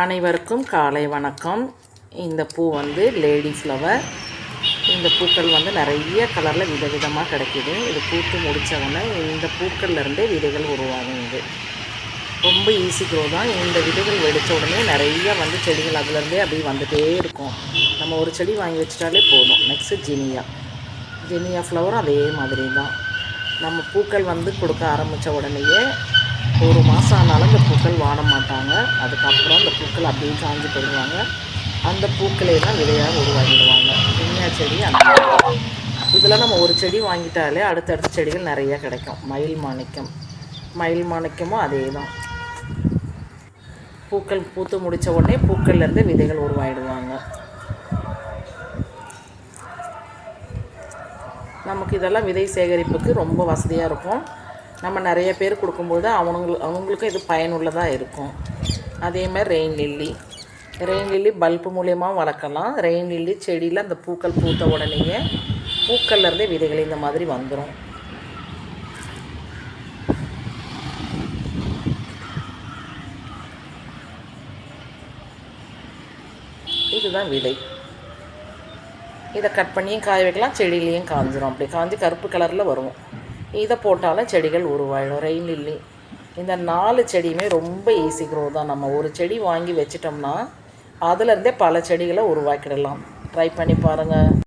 அனைவருக்கும் காலை வணக்கம். இந்த பூ வந்து லேடி ஃப்ளவர். இந்த பூக்கள் வந்து நிறைய கலரில் விதவிதமாக கிடைக்கிது. இது பூத்து முடித்தவொடனே இந்த பூக்கள்லேருந்தே விதைகள் உருவாகும் இது. ரொம்ப ஈஸி க்ரோ தான். இந்த விதைகள் வெடித்த உடனே நிறைய வந்து செடிகள் அதுலேருந்தே அப்படியே வந்துகிட்டே இருக்கும். நம்ம ஒரு செடி வாங்கி வச்சிட்டாலே போதும். நெக்ஸ்ட்டு ஜினியா. ஜினியா ஃப்ளவரும் அதே மாதிரி தான் நம்ம பூக்கள் வந்து கொடுக்க ஆரம்பித்த உடனேயே ஒரு மாதம் ஆனாலும் அந்த பூக்கள் வாட மாட்டாங்க. அதுக்கப்புறம் அந்த பூக்கள் அப்படியே காஞ்சி போயிடுவாங்க. அந்த பூக்களே தான் விதையாக உருவாகிடுவாங்க ஜினியா செடி அந்த இதெல்லாம் இதில் நம்ம ஒரு செடி வாங்கிட்டாலே அடுத்தடுத்த செடிகள் நிறைய கிடைக்கும். மயில் மாணிக்கம். மயில் மாணிக்கமும் அதே தான். பூக்கள் பூத்து முடித்த உடனே பூக்கள்லேருந்து விதைகள் உருவாயிடுவாங்க. நமக்கு இதெல்லாம் விதை சேகரிப்புக்கு ரொம்ப வசதியாக இருக்கும். நம்ம நிறைய பேர் கொடுக்கும்போது அவனுங்களுக்கு அவங்களுக்கும் இது பயனுள்ளதாக இருக்கும். அதே மாதிரி rain lily rain lily bulb மூலியமாக வளர்க்கலாம். ரெயின் லில்லி செடியில் அந்த பூக்கள் பூத்த உடனேயே பூக்கள்லேருந்தே விதைகள் இந்த மாதிரி வந்துடும் இதுதான் விதை. இதை கட் பண்ணியும் காய வைக்கலாம் செடியிலையும் காஞ்சிரும். அப்படி காஞ்சி கருப்பு கலரில் வரும். இதை போட்டாலும் செடிகள் உருவாயிடும். ரெயின் லில்லி இந்த நாலு செடியுமே ரொம்ப ஈஸி க்ரோ தான். நம்ம ஒரு செடி வாங்கி வச்சிட்டோம்னா அதுலேருந்தே பல செடிகளை உருவாக்கிடலாம். ட்ரை பண்ணி பாருங்கள்